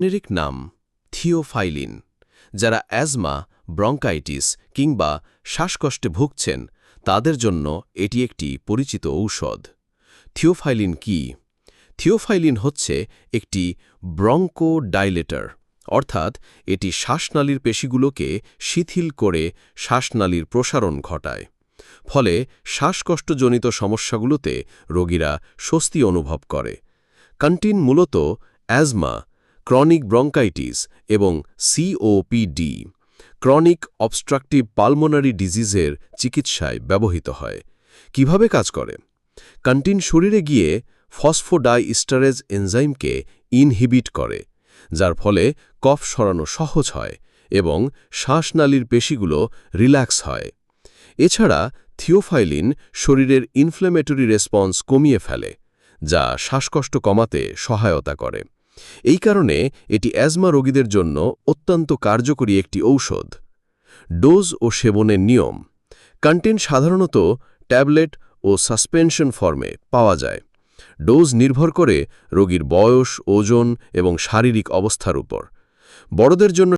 Generic নাম theophylline, যারা asthma, bronchitis কিংবা শ্বাসকষ্টে ভুগছেন, তাদের জন্য এটি একটি পরিচিত ঔষধ। থিওফাইলিন কি? থিওফাইলিন হচ্ছে একটি ব্রঙ্কোডাইলেটর, অর্থাৎ এটি শ্বাসনালীর পেশিগুলোকে শিথিল করে শ্বাসনালীর প্রসারণ ঘটায়। ফলে শ্বাসকষ্টজনিত সমস্যাগুলোতে রোগীরা স্বস্তি অনুভব করে। কন্টিন মূলত অ্যাজমা ক্রনিক ব্রঙ্কাইটিস এবং সিওপিডি ক্রনিক অবস্ট্রাকটিভ পালমোনারি ডিজিজের চিকিৎসায় ব্যবহৃত হয়। কীভাবে কাজ করে? কান্টিন শরীরে গিয়ে ফসফোডাইস্টারেজ এনজাইমকে ইনহিবিট করে, যার ফলে কফ সরানো সহজ হয় এবং শ্বাসনালীর পেশিগুলো রিল্যাক্স হয়। এছাড়া থিওফাইলিন শরীরের ইনফ্ল্যামেটরি রেসপন্স কমিয়ে ফেলে, যা শ্বাসকষ্ট কমাতে সহায়তা করে। এই কারণে এটি অ্যাজমা রোগীদের জন্য অত্যন্ত কার্যকরী একটি ঔষধ। ডোজ ও সেবনের নিয়ম। কন্টেন্ট সাধারণত ট্যাবলেট ও সাসপেনশন ফর্মে পাওয়া যায়। ডোজ নির্ভর করে রোগীর বয়স, ওজন এবং শারীরিক অবস্থার উপর। বড়দের জন্য